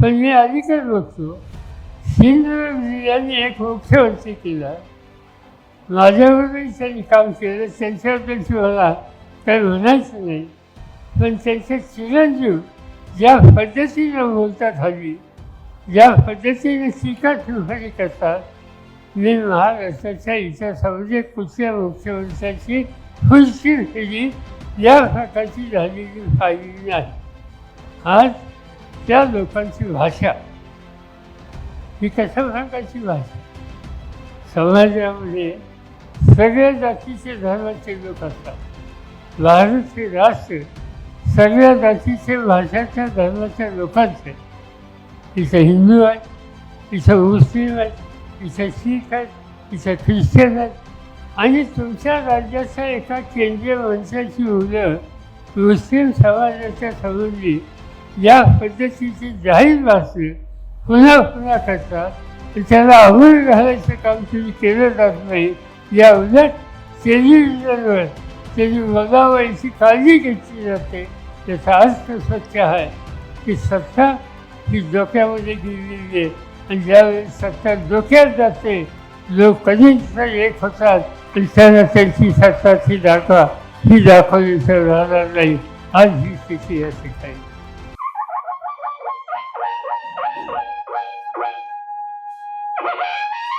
पण मी अलीकडे बघतो सिंधू यांनी एक मुख्यमंत्री केला. माझ्याबरोबरही त्यांनी काम केलं त्यांच्याबद्दलची मला काही म्हणायचं नाही. पण त्यांचे चिरंजीव ज्या पद्धतीनं बोलतात हवी ज्या पद्धतीने टीका टिप्पणी करतात मी महाराष्ट्राच्या इतिहासामध्ये कुठल्या मुख्यमंत्र्यांची फुलशीर केली या प्रकारची झालेली पाहिली नाही. आज त्या लोकांची भाषा ही कशा प्रकारची भाषा? समाजामध्ये सगळ्या जातीचे धर्माचे लोक असतात. भारत हे राष्ट्र सगळ्या जातीचे भाषाच्या धर्माच्या लोकांचे. इथं हिंदू आहेत इथं मुस्लिम आहेत इथं शीख आहेत इथं ख्रिश्चन आहेत आणि तुमच्या राज्याच्या एका केंद्रीय मंत्र्याची मुलं मुस्लिम समाजाच्या संबंधी या पद्धतीची जाहीर भाषण पुन्हा पुन्हा करतात. त्याला अमूल घालायचं काम तुम्ही केलं जात नाही. या उलट टेलिव्हिजनवर त्याची बघावं काळजी घेतली जाते. त्याचा अर्थ स्वच्छ आहे की सत्ता ही डोक्यामध्ये गेलेली आहे. आणि ज्यावेळी सत्ता डोक्यात जाते लोक कधीच एक होतात आणि त्यांना त्यांची सत्ता ती दाखवा. ही दाखवली तर राहणार नाही. आज ही स्थिती या ठिकाणी Thank you.